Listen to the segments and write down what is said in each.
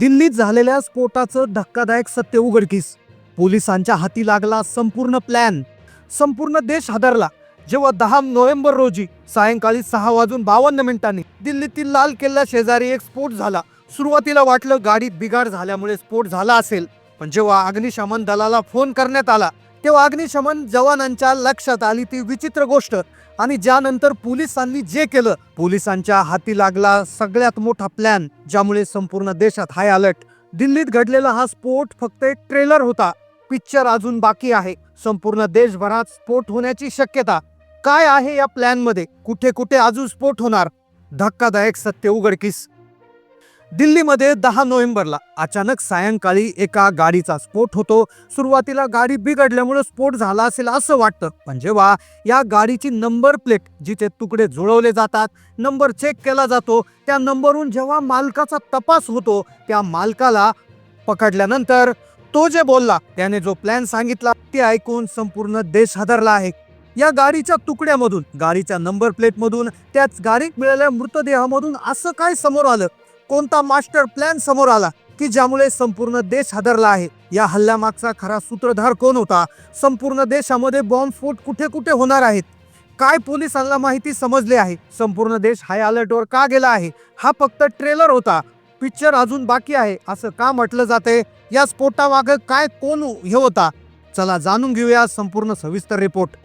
दिल्लीत झालेल्या स्फोटाचं धक्कादायक सत्य उघडकीस. पोलिसांच्या हाती लागला संपूर्ण प्लॅन संपूर्ण देश हादरला. जेव्हा दहा नोव्हेंबर रोजी सायंकाळी सहा वाजून बावन्न मिनिटांनी दिल्लीतील लाल किल्ला शेजारी एक स्फोट झाला. सुरुवातीला वाटलं गाडीत बिघाड झाल्यामुळे स्फोट झाला असेल. पण जेव्हा अग्निशमन दलाला फोन करण्यात आला तेव्हा अग्निशमन जवानांच्या लक्षात आली ती विचित्र गोष्ट आणि ज्यानंतर पोलिसांनी जे केलं पोलिसांच्या हाती लागला सगळ्यात मोठा प्लॅन ज्यामुळे संपूर्ण देशात हाय अलर्ट दिल्लीत घडलेला हा स्फोट फक्त एक ट्रेलर होता. पिक्चर अजून बाकी आहे. संपूर्ण देशभरात स्फोट होण्याची शक्यता. काय आहे या प्लॅनमध्ये कुठे कुठे अजून स्फोट होणार? धक्कादायक सत्य उघडकीस. दिल्लीमध्ये दहा नोव्हेंबरला अचानक सायंकाळी एका गाडीचा स्फोट होतो. सुरुवातीला गाडी बिघडल्यामुळे स्फोट झाला असेल असं वाटतं. पण जेव्हा या गाडीची नंबर प्लेट जिथे तुकडे जुळवले जातात नंबर चेक केला जातो त्या नंबरवरून जेव्हा मालकाचा तपास होतो त्या मालकाला पकडल्यानंतर तो जे बोलला त्याने जो प्लॅन सांगितला ते ऐकून संपूर्ण देश हादरला आहे. या गाडीच्या तुकड्यामधून गाडीच्या नंबर प्लेटमधून त्याच गाडीत मिळालेल्या मृतदेहामधून असं काय समोर आलं? कोणता मास्टर प्लॅन समोर आला की ज्यामुळे संपूर्ण देश हादरला आहे? या हल्ल्यामागचा खरा सूत्रधार कोण होता? संपूर्ण देशामध्ये बॉम्बस्फोट कुठे कुठे होणार आहेत? काय पोलिसांना माहिती समजली आहे? संपूर्ण देश हाय अलर्टवर का गेला आहे? हा फक्त ट्रेलर होता. पिक्चर अजून बाकी आहे. असं का म्हटलं जाते? या स्फोटामागं काय कोण हे होता? चला जाणून घेऊया संपूर्ण सविस्तर रिपोर्ट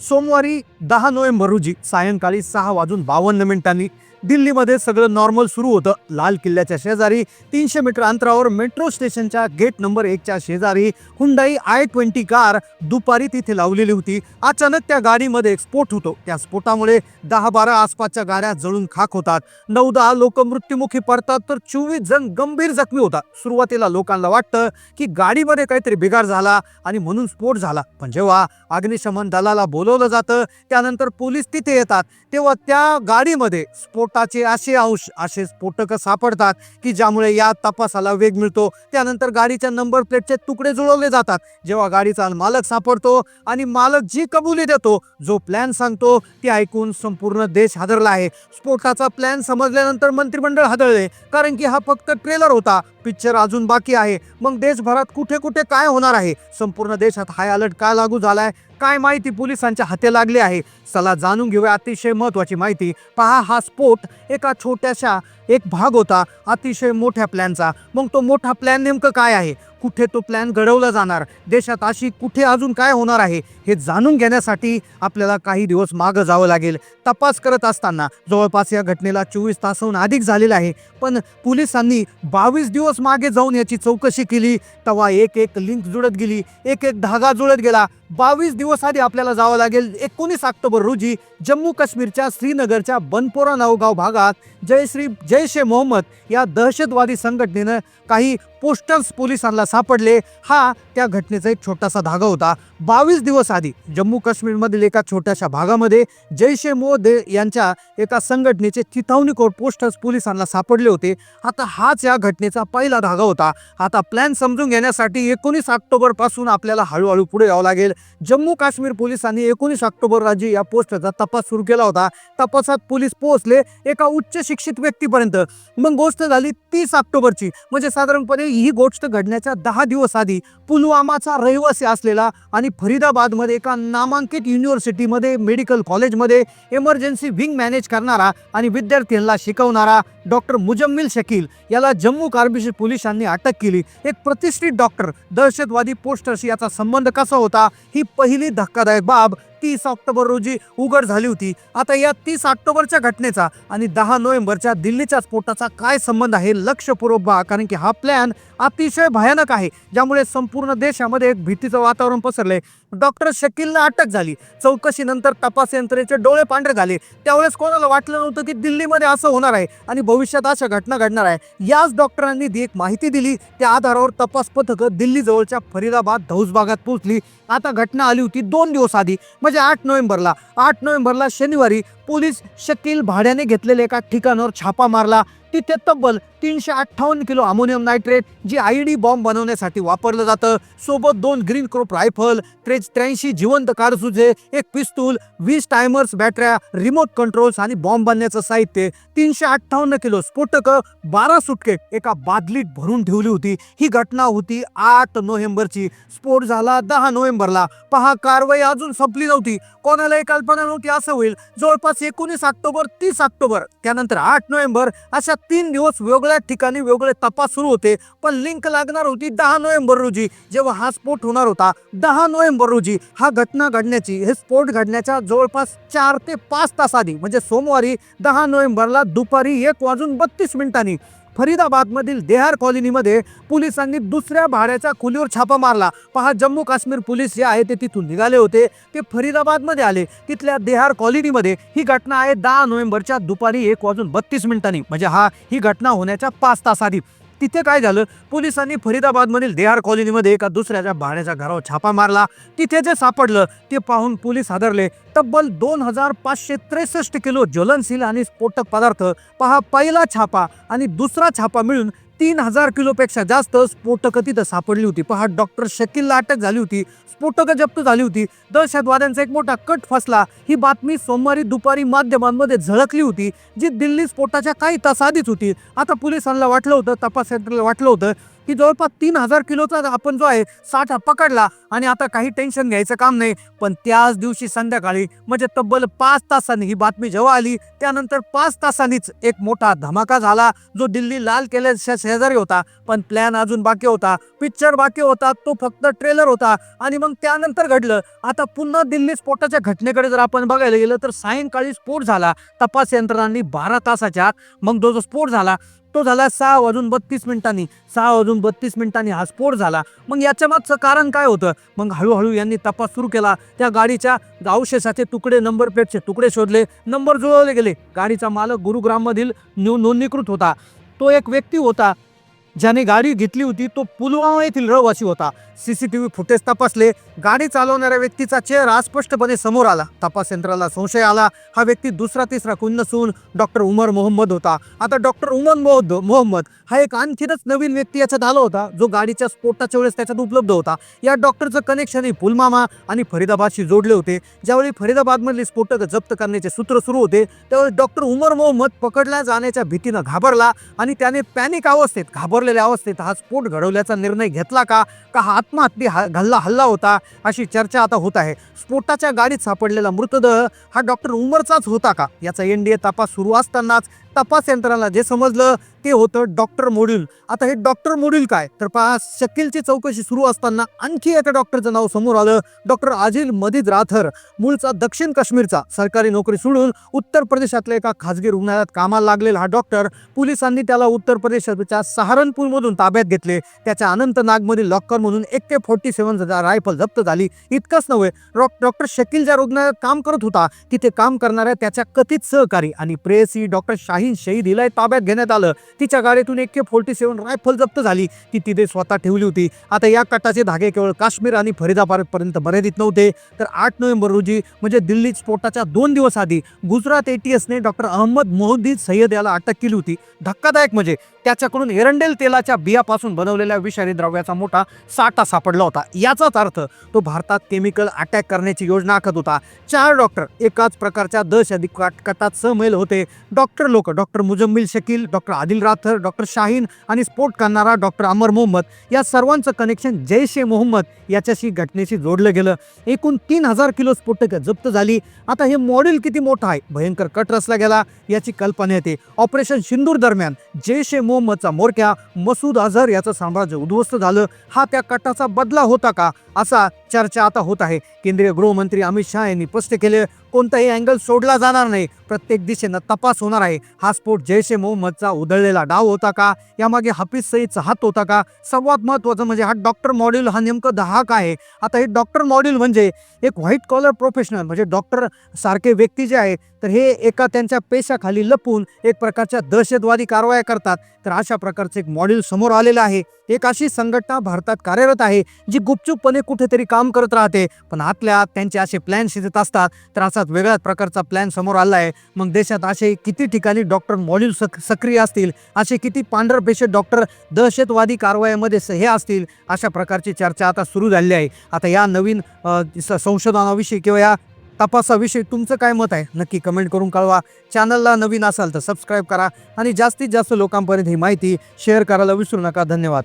सोमवारी दहा नोव्हेंबर रोजी सायंकाळी सहा वाजून बावन्न मिनिटांनी दिल्लीमध्ये सगळं नॉर्मल सुरू होतं. लाल किल्ल्याच्या शेजारी तीनशे मीटर अंतरावर मेट्रो स्टेशनच्या गेट नंबर एकच्या शेजारी हुंडाई आय ट्वेंटी कार दुपारी तिथे लावलेली होती. अचानक त्या गाडीमध्ये एक स्फोट होतो. त्या स्फोटामुळे दहा बारा आसपासच्या गाड्या जळून खाक होतात. नऊ दहा लोक मृत्युमुखी पडतात तर चोवीस जण गंभीर जखमी होतात. सुरुवातीला लोकांना वाटतं की गाडीमध्ये काहीतरी बिघाड झाला आणि म्हणून स्फोट झाला. पण जेव्हा अग्निशमन दलाला बोलवलं जातं त्यानंतर पोलीस तिथे येतात. तेव्हा त्या गाडीमध्ये स्फोट स्वतःचे असे अंश असे स्फोटक सापडतात की ज्यामुळे या तपासाला वेग मिळतो. त्यानंतर गाडीच्या नंबर प्लेटचे तुकडे जुळवले जातात. जेव्हा गाडीचा मालक सापडतो आणि मालक जी कबुली देतो जो प्लॅन सांगतो ते ऐकून संपूर्ण देश हादरला आहे. स्फोटाचा प्लॅन समजल्यानंतर मंत्रिमंडळ हादरले कारण की हा फक्त ट्रेलर होता. पिक्चर अजून बाकी आहे. मग देशभरात कुठे कुठे काय होणार आहे? संपूर्ण देशात हाय अलर्ट काय लागू झालाय? काय माहिती पोलिसांच्या हाती लागली आहे? चला जाणून घेऊया अतिशय महत्वाची माहिती. पहा हा स्फोट एका छोट्याशा एक भाग होता अतिशय मोठ्या प्लॅनचा. मग तो मोठा प्लॅन नेमकं काय आहे? कुठे तो प्लॅन घडवला जाणार? देशात अशी कुठे अजून काय होणार आहे? हे जाणून घेण्यासाठी आपल्याला काही दिवस मागं जावं लागेल. तपास करत असताना जवळपास या घटनेला चोवीस तासहून अधिक झालेला आहे. पण पोलिसांनी बावीस दिवस मागे जाऊन याची चौकशी केली. तेव्हा एक एक लिंक जुळत गेली. एक एक धागा जुळत गेला. बावीस दिवस आधी आपल्याला जावं लागेल. एकोणीस ऑक्टोबर रोजी जम्मू काश्मीरच्या श्रीनगरच्या बनपोरा नावगाव भागात जयश्री जैश ए मोहम्मद या दहशतवादी संघटनेनं काही पोस्टर्स पोलिसांना सापडले. हा त्या घटनेचा एक छोटासा धागा होता. बावीस दिवस आधी जम्मू काश्मीरमधील एका छोट्याशा भागामध्ये जैश ए मोद यांच्या एका संघटनेचे चिथावणी कोट पोस्टर्स पोलिसांना सापडले होते. आता हाच या घटनेचा पहिला धागा होता. आता प्लॅन समजून घेण्यासाठी एकोणीस ऑक्टोबरपासून आपल्याला हळूहळू पुढे यावं लागेल. जम्मू काश्मीर पोलिसांनी एकोणीस ऑक्टोबर रोजी या पोस्टरचा तपास सुरू केला होता. तपासात पोलीस पोहोचले एका उच्च शिक्षित व्यक्तीपर्यंत. मग गोष्ट झाली तीस ऑक्टोबरची. म्हणजे साधारणपणे ही गोष्ट घडण्याच्या दहा दिवस आधी पुलवामाचा रहिवासी असलेला आणि फरीदाबादमध्ये एका नामांकित युनिव्हर्सिटीमध्ये मेडिकल कॉलेजमध्ये इमर्जन्सी विंग मॅनेज करणारा आणि विद्यार्थ्यांना शिकवणारा डॉक्टर मुजम्मिल शकील याला जम्मू काश्मीर पोलिसांनी अटक केली. एक प्रतिष्ठित डॉक्टर दहशतवादी पोस्टर्स याचा संबंध कसा होता? ही पहिली धक्कादायक बाब तीस ऑक्टोबर रोजी उघड झाली होती. आता या तीस ऑक्टोबरच्या घटनेचा आणि दहा नोव्हेंबरच्या दिल्लीच्या स्फोटाचा काय संबंध आहे लक्षपूर्वक बा कारण की हा प्लॅन अतिशय भयानक आहे ज्यामुळे संपूर्ण देशामध्ये एक भीतीचं वातावरण पसरले डॉक्टर शकीलला अटक झाली. चौकशीनंतर तपास यंत्रणेचे डोळे पांढरे झाले. त्यावेळेस कोणाला वाटलं नव्हतं की दिल्लीमध्ये असं होणार आहे आणि भविष्यात अशा घटना घडणार आहे? याच डॉक्टरांनी एक माहिती दिली त्या आधारावर तपास पथकं दिल्लीजवळच्या फरीदाबाद धौस भागात पोहोचली. आता घटना आली होती दोन दिवस आधी म्हणजे आठ नोव्हेंबरला. आठ नोव्हेंबरला शनिवारी पोलीस शकील भाड्याने घेतलेल्या एका ठिकाणावर छापा मारला. तिथे तब्बल तीनशे अठ्ठावन्न किलो अमोनियम नायट्रेट जी आय डी बॉम्ब बनवण्यासाठी वापरलं जातं. सोबत दोन ग्रीन क्रोप रायफल त्रे त्र्याऐंशी जिवंत कारसुजे एक पिस्तूल वीस टायमर्स बॅटऱ्या रिमोट कंट्रोल्स आणि बॉम्ब बनण्याचं साहित्य. तीनशे अठ्ठावन्न किलो स्फोटक बारा सुटके एका बादलीत भरून ठेवली होती. ही घटना होती आठ नोव्हेंबरची. स्फोट झाला दहा नोव्हेंबरला. पहा कारवाई अजून संपली नव्हती. कोणालाही कल्पना नव्हती असं होईल. जवळपास एकोणीस ऑक्टोबर तीस ऑक्टोबर त्यानंतर आठ नोव्हेंबर अशा तीन दिवस वेगळ्या ठिकाणी वेगळे तपास सुरू होते पण लिंक लागणार होती दहा नोव्हेंबर रोजी. जेव्हा हा स्फोट होणार होता दहा नोव्हेंबर रोजी हा घटना घडण्याची हे स्फोट घडण्याच्या जवळपास चार ते पाच तास आधी म्हणजे सोमवारी दहा नोव्हेंबरला दुपारी एक वाजून बत्तीस मिनिटांनी फरीदाबादमधील देहार कॉलनीमध्ये पोलिसांनी दुसऱ्या भाड्याच्या खोलीवर छापा मारला. पहा जम्मू काश्मीर पोलीस जे आहे ते तिथून निघाले होते. ते फरीदाबादमध्ये आले. तिथल्या देहार कॉलनीमध्ये ही घटना आहे. दहा नोव्हेंबरच्या दुपारी एक वाजून बत्तीस मिनिटांनी. म्हणजे हा ही घटना होण्याच्या पाच तास आधी तिथे काय झालं? पोलिसांनी फरीदाबादमधील देहार कॉलनीमध्ये एका दुसऱ्याच्या भाड्याच्या घरावर छापा मारला. तिथे जे सापडलं ते पाहून पोलीस हादरले. तब्बल दोन हजार पाचशे त्रेसष्ट किलो ज्वलनशील आणि स्फोटक पदार्थ. पहा पहिला छापा आणि दुसरा छापा मिळून तीन हजार किलोपेक्षा जास्त स्फोटकं तिथं सापडली होती. पहा डॉक्टर शकीलला अटक झाली होती स्फोटकं जप्त झाली होती. दहशतवाद्यांचा एक मोठा कट फसला. ही बातमी सोमवारी दुपारी माध्यमांमध्ये झळकली होती जी दिल्ली स्फोटाच्या काही तास आधीच होती. आता पोलिसांना वाटलं होतं तपास यंत्रणेला वाटलं होतं की जवळपास तीन हजार किलोचा आपण जो आहे साठा पकडला आणि आता काही टेन्शन घ्यायचं काम नाही. पण त्याच दिवशी संध्याकाळी म्हणजे तब्बल पाच तासांनी ही बातमी जेव्हा आली त्यानंतर पाच तासांनीच एक मोठा धमाका झाला जो दिल्ली लाल किल्ल्याच्या शेजारी होता. पण प्लॅन अजून बाकी होता. पिक्चर बाकी होता तो फक्त ट्रेलर होता आणि मग त्यानंतर घडलं. आता पुन्हा दिल्ली स्फोटाच्या घटनेकडे जर आपण बघायला गेलं तर सायंकाळी स्फोट झाला. तपास यंत्रणांनी बारा तासाच्या आत मग जो जो स्फोट झाला तो झाला सहा वाजून बत्तीस मिनिटांनी. सहा वाजून बत्तीस मिनिटांनी हा स्फोट झाला. मग याच्या मागचं कारण काय होतं? मग हळूहळू यांनी तपास सुरू केला. त्या गाडीच्या अवशेषाचे तुकडे नंबर प्लेटचे तुकडे शोधले. नंबर जुळवले गेले. गाडीचा मालक गुरुग्राममधील नो नोंदणीकृत होता. तो एक व्यक्ती होता. ज्याने गाडी घेतली होती. तो पुलवामा येथील रहिवासी होता. सीसीटीव्ही फुटेज तपासले. गाडी चालवणाऱ्या व्यक्तीचा चेहरा स्पष्टपणे समोर आला. तपास यंत्राला संशय आला. हा व्यक्ती दुसरा तिसरा कोण नसून डॉक्टर उमर मोहम्मद होता. आता डॉक्टर उमर मोहम्मद मोहम्मद हा एक आणखीनच नवीन व्यक्ती याच्यात आला होता जो गाडीच्या स्फोटाच्या वेळेस त्याच्यात उपलब्ध होता. या डॉक्टरचं कनेक्शन हे पुलमामा आणि फरीदाबादशी जोडले होते. ज्यावेळी फरीदाबादमधले स्फोटक जप्त करण्याचे सूत्र सुरू होते त्यावेळी डॉक्टर उमर मोहम्मद पकडल्या जाण्याच्या भीतीनं घाबरला आणि त्याने पॅनिक अवस्थेत घाबरलेल्या अवस्थेत हा स्फोट घडवल्याचा निर्णय घेतला का? का हा आत्महत्या हा हल्ला हल्ला होता अशी चर्चा आता होत आहे. स्फोटाच्या गाडीत सापडलेला मृतदेह हा डॉक्टर उमरचाच होता का? याचा एन डी ए तपास सुरू असतानाच तपास यंत्रणाला जे समजलं ते होतं डॉक्टर मोड्यूल आता हे डॉक्टर मोड्यूल काय? तर पहा शकीलची चौकशी सुरू असताना आणखी एका डॉक्टरचं नाव समोर आलं. डॉक्टर आजिल मदिद राथर मूळचा दक्षिण काश्मीरचा. सरकारी नोकरी सोडून उत्तर प्रदेशातल्या एका खाजगी रुग्णालयात कामाला लागलेला हा डॉक्टर पोलिसांनी त्याला उत्तर प्रदेशाच्या सहारनपूरमधून ताब्यात घेतले. त्याच्या अनंतनागमधील लॉकरमधून एक के फोर्टी सेवन रायफल जप्त झाली. इतकंच नव्हे डॉक्टर शकील ज्या रुग्णालयात काम करत होता तिथे काम करणाऱ्या त्याच्या कथित सहकारी आणि प्रेयसी डॉक्टर शाहीन शहीद ताब्यात घेण्यात आलं. तिच्या गाडीतून एक के फोर्टी सेवन रायफल जप्त झाली. ती तिथे स्वतः ठेवली होती. आता या कटाचे धागे केवळ काश्मीर आणि फरीदाबादपर्यंत मर्यादित नव्हते तर आठ नोव्हेंबर रोजी म्हणजे दिल्ली स्फोटाच्या दोन दिवस आधी गुजरात एटीएसने डॉक्टर अहमद मोहद्दीन सय्यद याला अटक केली होती. धक्कादायक म्हणजे त्याच्याकडून एरंडेल तेलाच्या बियापासून बनवलेल्या विषारी द्रव्याचा मोठा साठा सापडला होता. याचाच अर्थ तो भारतात केमिकल अटॅक करण्याची योजना आखत होता. चार डॉक्टर एकाच प्रकारच्या दहशती कट कटात होते. डॉक्टर लोक doctor Muzammil Shakeel doctor Adil Rather doctor Shaheen आणि स्फोट करणारा डॉक्टर अमर मोहम्मद या सर्वांचं कनेक्शन जैश ए मोहम्मद याच्याशी घटनेशी जोडलं गेलं. एकूण तीन हजार किलो स्फोटकं जप्त झाली. आता हे मॉडेल किती मोठं आहे? भयंकर कट रचला गेला याची कल्पना येते. ऑपरेशन सिंदूर दरम्यान जैश ए मोहम्मदचा मोरक्या मसूद अझहर याचं साम्राज्य उद्ध्वस्त झालं. हा त्या कटाचा बदला होता का? असा चर्चा आता होत आहे. केंद्रीय गृहमंत्री अमित शहा यांनी स्पष्ट केले. कोणताही अँगल सोडला जाणार नाही. प्रत्येक दिशेनं तपास होणार आहे. हा स्फोट जैश ए मोहम्मदचा उधळलेला डाव होता का? यामागे हाफिज सईदचा हात होता का? सर्वात महत्त्वाचं म्हणजे हा डॉक्टर मॉड्यूल हा नेमकं दहा का आहे. आता हे डॉक्टर मॉड्यूल म्हणजे एक व्हाईट कॉलर प्रोफेशनल म्हणजे डॉक्टर सारखे व्यक्ती जे आहे तर हे एका त्यांच्या पेशाखाली लपून एक प्रकारच्या दहशतवादी कारवाया करतात. तर अशा प्रकारचं एक मॉड्यूल समोर आलेलं आहे. एक अशी संघटना भारतात कार्यरत आहे जी गुपचूपपणे कुठेतरी काम करत राहते. पण आतल्या आत त्यांचे असे प्लॅन शिजत असतात. तर असा देशात वेगळ्याच प्रकारचा प्लॅन समोर आला आहे मग देशात असे किती ठिकाणी डॉक्टर मॉड्यूल सक सक्रिय असतील? असे किती पांढरपेशे डॉक्टर दहशतवादी कारवायामध्ये हे असतील? अशा प्रकारची चर्चा आता सुरू झाली आहे. आता या नवीन संशोधनाविषयी किंवा या तपासाविषयी तुमचं काय मत आहे? नक्की कमेंट करून कळवा. चॅनलला नवीन असाल तर सबस्क्राईब करा आणि जास्तीत जास्त लोकांपर्यंत ही माहिती शेअर करायला विसरू नका. धन्यवाद.